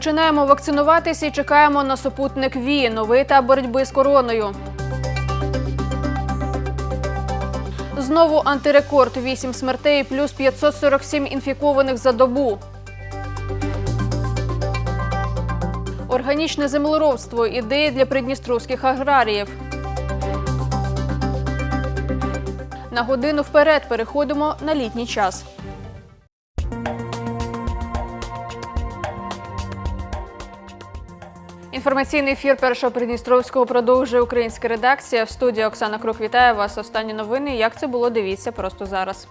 Починаємо вакцинуватися і чекаємо на супутник ВІ. Новий етап боротьби з короною. Знову антирекорд 8 смертей плюс 547 інфікованих за добу. Органічне землеробство ідеї для придністровських аграріїв. На годину вперед переходимо на літній час. Інформаційний ефір першого Придністровського продовжує українська редакція. В студії Оксана Крук вітає вас. Останні новини. Як це було, дивіться просто зараз.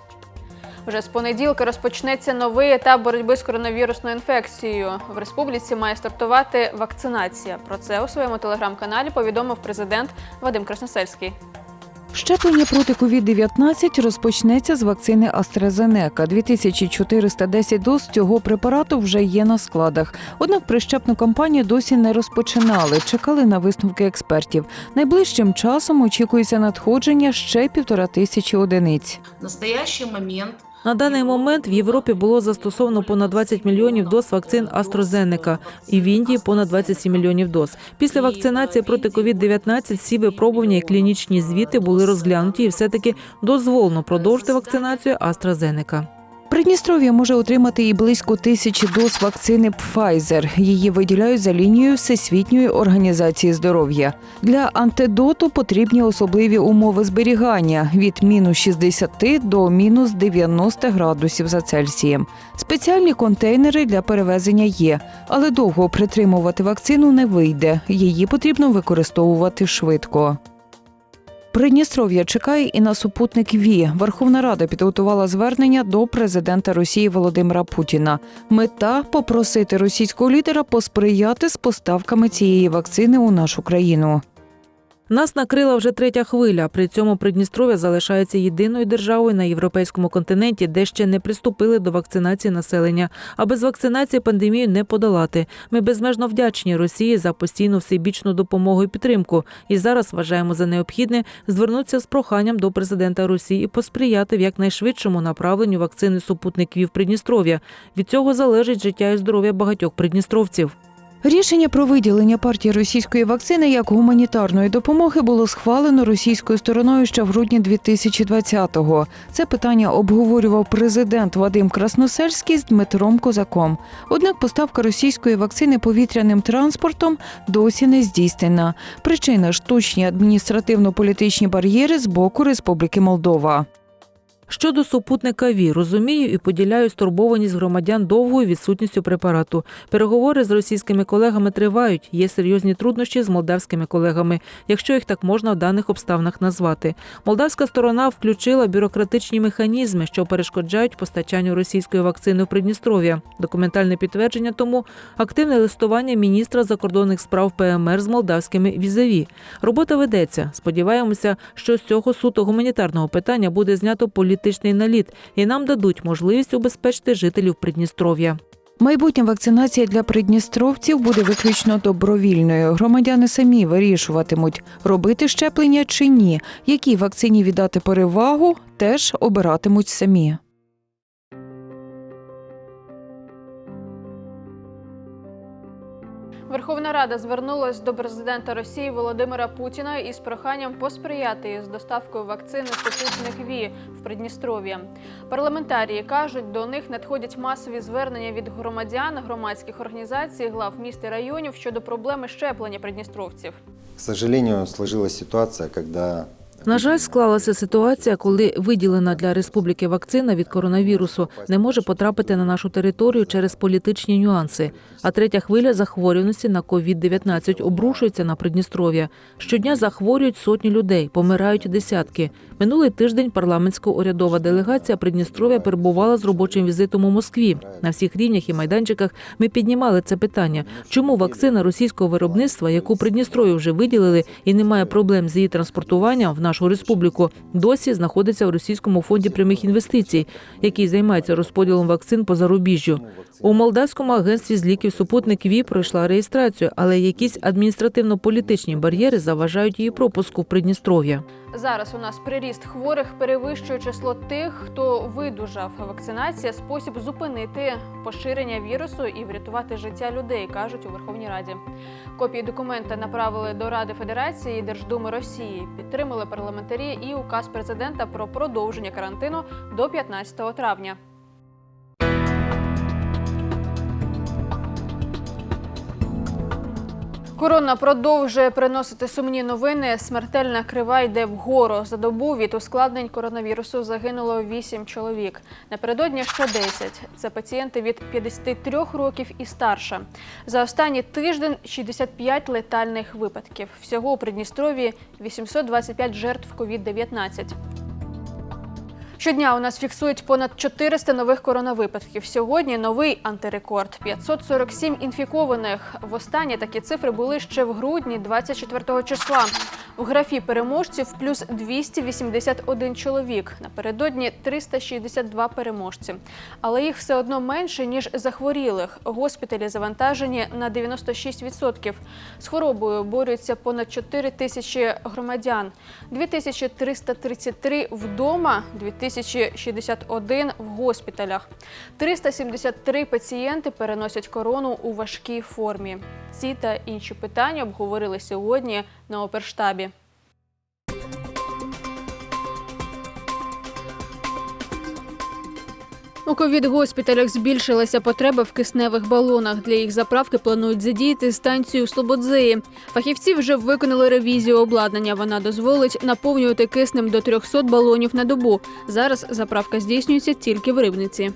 Вже з понеділка розпочнеться новий етап боротьби з коронавірусною інфекцією. В республіці має стартувати вакцинація. Про це у своєму телеграм-каналі повідомив президент Вадим Красносельський. Щеплення проти COVID-19 розпочнеться з вакцини AstraZeneca. 2410 доз цього препарату вже є на складах. Однак прищепну кампанію досі не розпочинали. Чекали на висновки експертів. Найближчим часом очікується надходження ще півтора тисячі одиниць. Настоящий момент На даний момент в Європі було застосовано понад 20 мільйонів доз вакцин AstraZeneca і в Індії понад 27 мільйонів доз. Після вакцинації проти COVID-19 всі випробування і клінічні звіти були розглянуті, і все-таки дозволено продовжити вакцинацію AstraZeneca. Придністров'я може отримати і близько тисячі доз вакцини Pfizer. Її виділяють за лінією Всесвітньої організації здоров'я. Для антидоту потрібні особливі умови зберігання від мінус 60 до мінус 90 градусів за Цельсієм. Спеціальні контейнери для перевезення є, але довго притримувати вакцину не вийде. Її потрібно використовувати швидко. Придністров'я чекає і на супутник ВІ. Верховна Рада підготувала звернення до президента Росії Володимира Путіна. Мета попросити російського лідера посприяти з поставками цієї вакцини у нашу країну. Нас накрила вже третя хвиля. При цьому Придністров'я залишається єдиною державою на європейському континенті, де ще не приступили до вакцинації населення. А без вакцинації пандемію не подолати. Ми безмежно вдячні Росії за постійну всебічну допомогу і підтримку. І зараз вважаємо за необхідне звернутися з проханням до президента Росії і посприяти в якнайшвидшому направленню вакцини супутників Придністров'я. Від цього залежить життя і здоров'я багатьох придністровців. Рішення про виділення партії російської вакцини як гуманітарної допомоги було схвалено російською стороною ще в грудні 2020-го. Це питання обговорював президент Вадим Красносельський з Дмитром Козаком. Однак поставка російської вакцини повітряним транспортом досі не здійснена. Причина штучні адміністративно-політичні бар'єри з боку Республіки Молдова. Щодо супутника ВІ, розумію і поділяю стурбованість громадян довгою відсутністю препарату. Переговори з російськими колегами тривають. Є серйозні труднощі з молдавськими колегами, якщо їх так можна в даних обставинах назвати. Молдавська сторона включила бюрократичні механізми, що перешкоджають постачанню російської вакцини в Придністров'я. Документальне підтвердження тому активне листування міністра закордонних справ ПМР з молдавськими візаві. Робота ведеться. Сподіваємося, що з цього суто гуманітарного питання буде знято політичний наліт, і нам дадуть можливість убезпечити жителів Придністров'я. Майбутня вакцинація для придністровців буде виключно добровільною. Громадяни самі вирішуватимуть, робити щеплення чи ні. Якій вакцині віддати перевагу, теж обиратимуть самі. Верховна Рада звернулась до президента Росії Володимира Путіна із проханням посприяти із доставкою вакцини «Супутник ВІ» в Придністров'я. Парламентарії кажуть, до них надходять масові звернення від громадян, громадських організацій, глав міст і районів щодо проблеми щеплення придністровців. К сожалению, сложилась ситуация, когда На жаль, склалася ситуація, коли виділена для республіки вакцина від коронавірусу не може потрапити на нашу територію через політичні нюанси. А третя хвиля захворюваності на COVID-19 обрушується на Придністров'я. Щодня захворюють сотні людей, помирають десятки. Минулий тиждень парламентсько-урядова делегація Придністров'я перебувала з робочим візитом у Москві. На всіх рівнях і майданчиках ми піднімали це питання. Чому вакцина російського виробництва, яку Придністров'ю вже виділили, і немає проблем з її транспортуванням в нашу республіку, досі знаходиться в російському фонді прямих інвестицій, який займається розподілом вакцин по зарубіжжю. У молдавському агентстві з ліків супутник ВІ пройшла реєстрацію, але якісь адміністративно-політичні бар'єри заважають її пропуску в Придністров'я. Зараз у нас приріст хворих перевищує число тих, хто видужав. Вакцинація спосіб зупинити поширення вірусу і врятувати життя людей, кажуть у Верховній Раді. Копії документа направили до Ради Федерації і Держдуми Росії. Підтримали парламентарі і указ президента про продовження карантину до 15 травня. Корона продовжує приносити сумні новини. Смертельна крива йде вгору. За добу від ускладнень коронавірусу загинуло 8 чоловік. Напередодні ще 10. Це пацієнти від 53 років і старше. За останній тиждень 65 летальних випадків. Всього у Придністров'ї 825 жертв COVID-19. Щодня у нас фіксують понад 400 нових коронавипадків. Сьогодні новий антирекорд 547 інфікованих. Востаннє такі цифри були ще в грудні 24 числа. У графі переможців плюс 281 чоловік. Напередодні 362 переможці. Але їх все одно менше ніж захворілих. Госпіталі завантажені на 96%. З хворобою борються понад 4 тисячі громадян. 2333 вдома, 2061 в госпіталях. 373 пацієнти переносять корону у важкій формі. Ці та інші питання обговорили сьогодні на оперштабі. У ковід-госпіталях збільшилася потреба в кисневих балонах. Для їх заправки планують задіяти станцію Слободзеї. Фахівці вже виконали ревізію обладнання. Вона дозволить наповнювати киснем до 300 балонів на добу. Зараз заправка здійснюється тільки в рибниці.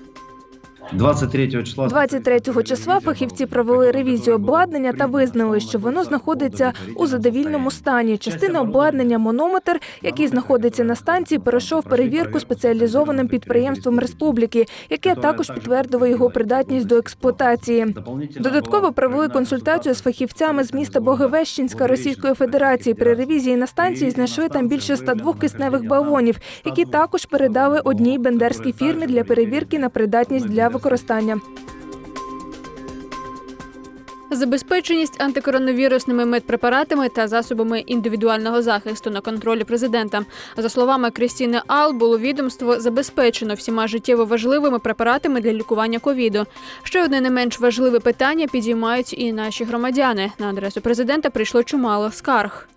23 числа 23 числа фахівці провели ревізію обладнання та визнали, що воно знаходиться у задовільному стані. Частина обладнання монометр, який знаходиться на станції, перейшов перевірку спеціалізованим підприємством республіки, яке також підтвердило його придатність до експлуатації. Додатково провели консультацію з фахівцями з міста Богевещенська Російської Федерації. При ревізії на станції знайшли там більше 102 кисневих балонів, які також передали одній бендерській фірмі для перевірки на придатність для використання. Забезпеченість антикоронавірусними медпрепаратами та засобами індивідуального захисту на контролі президента. За словами Крістіни Ал, було відомство забезпечено всіма життєво важливими препаратами для лікування ковіду. Ще одне не менш важливе питання підіймають і наші громадяни. На адресу президента прийшло чимало скарг.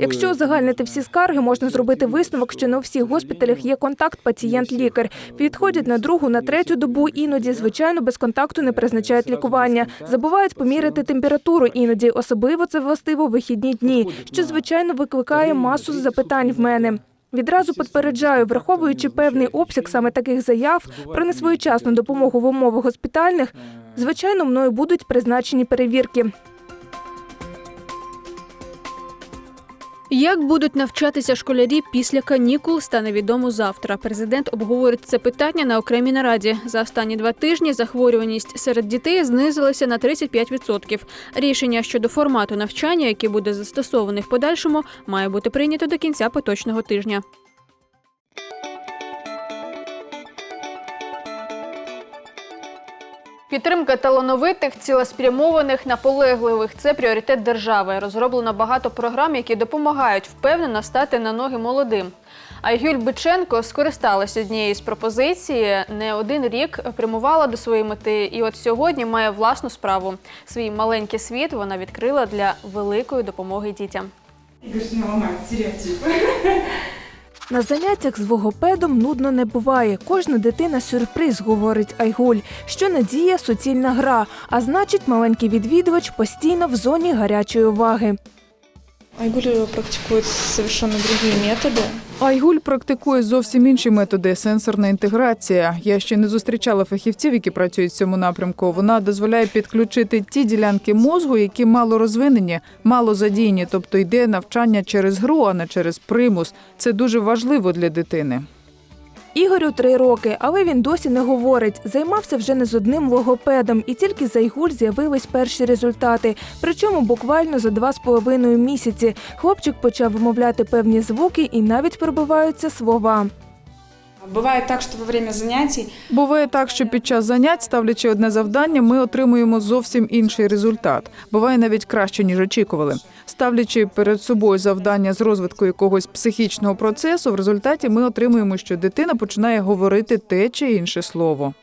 Якщо узагальнити всі скарги, можна зробити висновок, що не у всіх госпіталях є контакт пацієнт-лікар. Підходять на другу, на третю добу. Іноді, звичайно, без контакту не призначають лікування. Забувають поміряти температуру. Іноді особливо це властиво в вихідні дні, що звичайно викликає масу запитань в мене. Відразу попереджаю, враховуючи певний обсяг саме таких заяв про несвоєчасну допомогу в умовах госпітальних, звичайно, мною будуть призначені перевірки. Як будуть навчатися школярі після канікул, стане відомо завтра. Президент обговорить це питання на окремій нараді. За останні два тижні захворюваність серед дітей знизилася на 35%. Рішення щодо формату навчання, яке буде застосований в подальшому, має бути прийнято до кінця поточного тижня. Підтримка талановитих, цілеспрямованих, наполегливих це пріоритет держави. Розроблено багато програм, які допомагають впевнено стати на ноги молодим. Айгюль Биченко скористалася однією з пропозицій. Не один рік прямувала до своєї мети, і от сьогодні має власну справу. Свій маленький світ вона відкрила для великої допомоги дітям. Игорь, не ломай стереотипы. На заняттях з логопедом нудно не буває. Кожна дитина сюрприз, говорить Айгуль. Що надія суцільна гра, а значить, маленький відвідувач постійно в зоні гарячої уваги. Айгуль практикує совершенно другі методи. Айгуль практикує зовсім інші методи сенсорна інтеграція. Я ще не зустрічала фахівців, які працюють в цьому напрямку. Вона дозволяє підключити ті ділянки мозгу, які мало розвинені, мало задіяні, тобто йде навчання через гру, а не через примус. Це дуже важливо для дитини. Ігорю три роки, але він досі не говорить. Займався вже не з одним логопедом, і тільки за Айгуль з'явились перші результати. Причому буквально за два з половиною місяці хлопчик почав вимовляти певні звуки і навіть пробиваються слова. Бывает так, что во время занятий Буває так, що під час занять, ставлячи одне завдання, ми отримуємо зовсім інший результат. Буває навіть краще, ніж очікували. Ставлячи перед собою завдання з розвитку якогось психічного процесу, в результаті ми отримуємо, що дитина починає говорити те чи інше слово.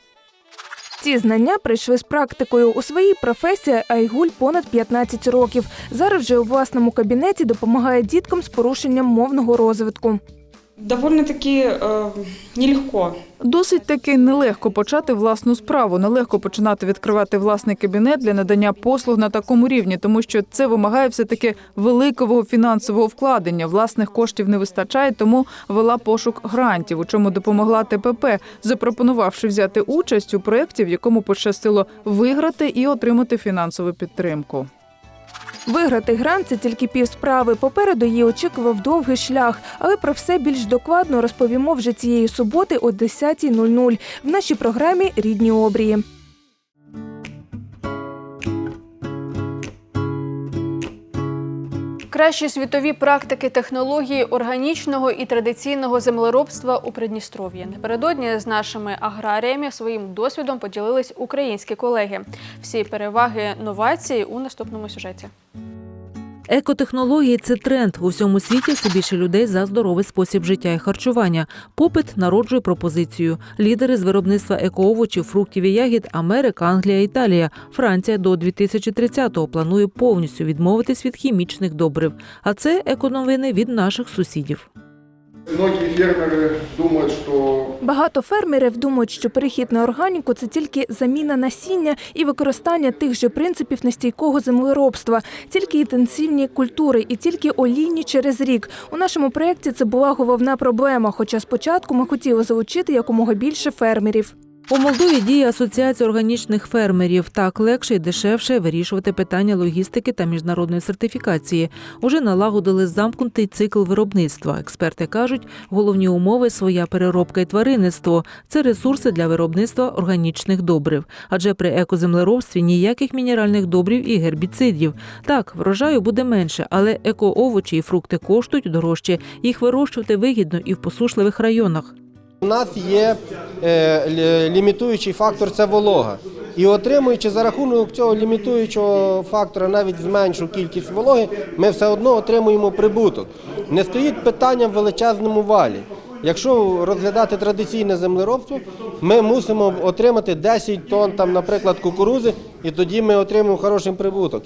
Ці знання прийшли з практикою. У своїй професії Айгуль понад 15 років. Зараз вже у власному кабінеті допомагає діткам з порушенням мовного розвитку. Довольно-таки э, нелегко. Досить таки нелегко почати власну справу, нелегко починати відкривати власний кабінет для надання послуг на такому рівні, тому що це вимагає все таки великого фінансового вкладення. Власних коштів не вистачає, тому вела пошук грантів, у чому допомогла ТПП, запропонувавши взяти участь у проєкті, в якому пощастило виграти і отримати фінансову підтримку. Виграти грант це тільки пів справи. Попереду її очікував довгий шлях, але про все більш докладно розповімо вже цієї суботи о 10.00 в нашій програмі Рідні обрії. Кращі світові практики технології органічного і традиційного землеробства у Придністров'ї. Напередодні з нашими аграріями своїм досвідом поділились українські колеги. Всі переваги новації у наступному сюжеті. Екотехнології це тренд. У всьому світі все більше людей за здоровий спосіб життя і харчування. Попит народжує пропозицію. Лідери з виробництва екоовочів, фруктів і ягід Америка, Англія, Італія. Франція до 2030-го планує повністю відмовитись від хімічних добрив. А це еконовини від наших сусідів. Многие фермеры думают, что Багато фермерів думають, що перехід на органіку це тільки заміна насіння і використання тих же принципів нестійкого землеробства, тільки інтенсивні культури і тільки олійні через рік. У нашому проєкті це була головна проблема. Хоча спочатку ми хотіли залучити якомога більше фермерів. У Молдові діє асоціація органічних фермерів. Так легше і дешевше вирішувати питання логістики та міжнародної сертифікації. Уже налагодили замкнутий цикл виробництва. Експерти кажуть, головні умови своя переробка і тваринництво це ресурси для виробництва органічних добрив. Адже при екоземлеробстві ніяких мінеральних добрив і гербіцидів. Так, врожаю буде менше, але екоовочі і фрукти коштують дорожче. Їх вирощувати вигідно і в посушливих районах. У нас є е, лімітуючий фактор це волога. І отримуючи за рахунок цього лімітуючого фактора навіть зменшу кількість вологи, ми все одно отримуємо прибуток. Не стоїть питання в величезному валі. Якщо розглядати традиційне землеробство, ми мусимо отримати 10 тонн, наприклад, кукурузи, і тоді ми отримуємо хороший прибуток.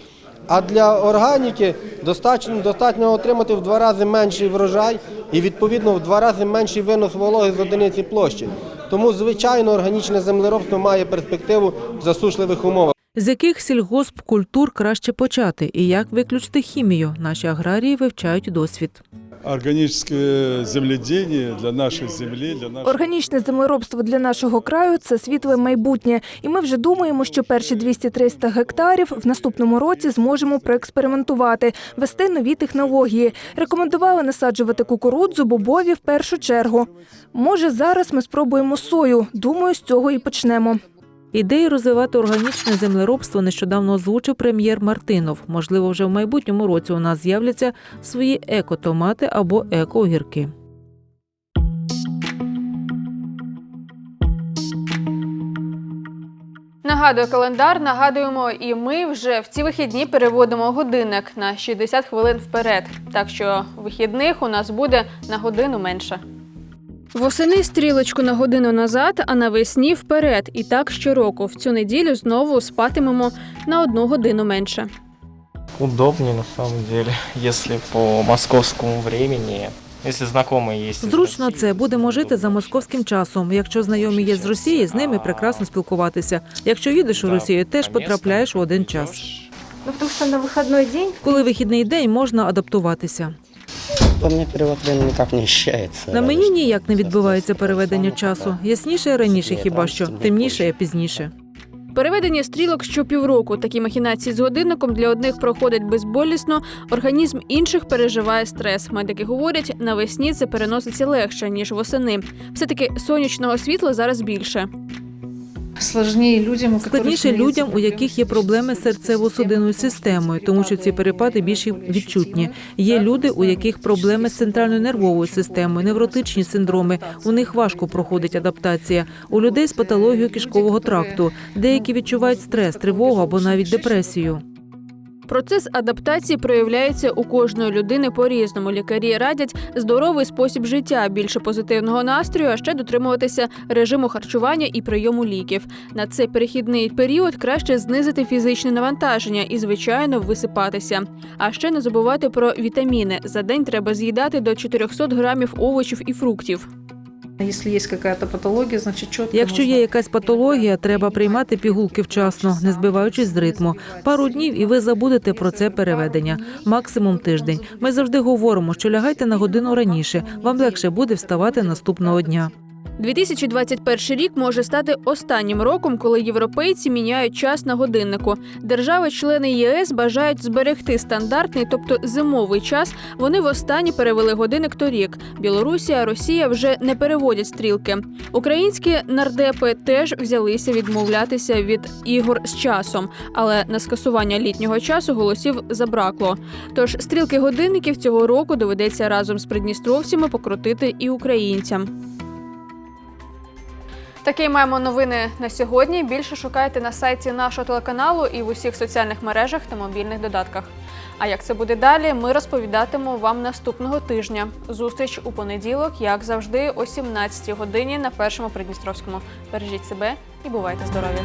А для органіки достатньо, достатньо отримати в два рази менший врожай і відповідно в два рази менший винос вологи з одиниці площі. Тому, звичайно, органічне землеробство має перспективу в засушливих умовах. З яких сільгоспкультур краще почати і як виключити хімію? Наші аграрії вивчають досвід. Органическое земледение для нашей земли, для нашей... Органічне землеробство для нашого краю це світле майбутнє. І ми вже думаємо, що перші 200-300 гектарів в наступному році зможемо проекспериментувати, вести нові технології. Рекомендували насаджувати кукурудзу, бобові в першу чергу. Може, зараз ми спробуємо сою. Думаю, з цього і почнемо. Ідеї розвивати органічне землеробство нещодавно озвучив прем'єр Мартинов. Можливо, вже в майбутньому році у нас з'являться свої екотомати або екоогірки. Нагадую календар. Нагадуємо, і ми вже в ці вихідні переводимо годинник на 60 хвилин вперед. Так що вихідних у нас буде на годину менше. Восени стрілочку на годину назад, а навесні вперед. І так щороку. В цю неділю знову спатимемо на одну годину менше. удобнее на самом деле, если по московскому времени, если знакомые есть. из Зручно России, це будемо то жити за московським часом. Якщо знайомі є з Росії, з ними прекрасно спілкуватися. Якщо їдеш у да, Росію, теж по местным потрапляєш у один час. идёшь. Ну, тому що на вихідний день Коли вихідний день можна адаптуватися. По мне перевод времени никак не ощущается. На мені ніяк не відбувається переведення часу. Ясніше раніше хіба що, темніше пізніше. Переведення стрілок щопівроку. Такі махінації з годинником для одних проходять безболісно, організм інших переживає стрес. Медики говорять, навесні це переноситься легше ніж восени. Все таки сонячного світла зараз більше. Складніше людям, у яких є проблеми з серцево-судинною системою, тому що ці перепади більш відчутні. Є люди, у яких проблеми з центральною нервовою системою, невротичні синдроми. У них важко проходить адаптація. У людей з патологією кишкового тракту. Деякі відчувають стрес, тривогу або навіть депресію. Процес адаптації проявляється у кожної людини по-різному. Лікарі радять здоровий спосіб життя, більше позитивного настрою, а ще дотримуватися режиму харчування і прийому ліків. На цей перехідний період краще знизити фізичне навантаження і, звичайно, висипатися. А ще не забувати про вітаміни. За день треба з'їдати до 400 грамів овочів і фруктів. Якщо є якась патологія, треба приймати пігулки вчасно, не збиваючись з ритму. Пару днів, і ви забудете про це переведення. Максимум тиждень. Ми завжди говоримо, що лягайте на годину раніше. Вам легше буде вставати наступного дня. 2021 рік може стати останнім роком, коли європейці міняють час на годиннику. Держави-члени ЄС бажають зберегти стандартний, тобто зимовий час. Вони востаннє перевели годинник торік. Білорусія, Росія вже не переводять стрілки. Українські нардепи теж взялися відмовлятися від ігор з часом, але на скасування літнього часу голосів забракло. Тож стрілки годинників цього року доведеться разом з придністровцями покрутити і українцям. Такі маємо новини на сьогодні. Більше шукайте на сайті нашого телеканалу і в усіх соціальних мережах та мобільних додатках. А як це буде далі, ми розповідатимемо вам наступного тижня. Зустріч у понеділок, як завжди, о 17 годині на першому Придністровському. Бережіть себе і бувайте здорові!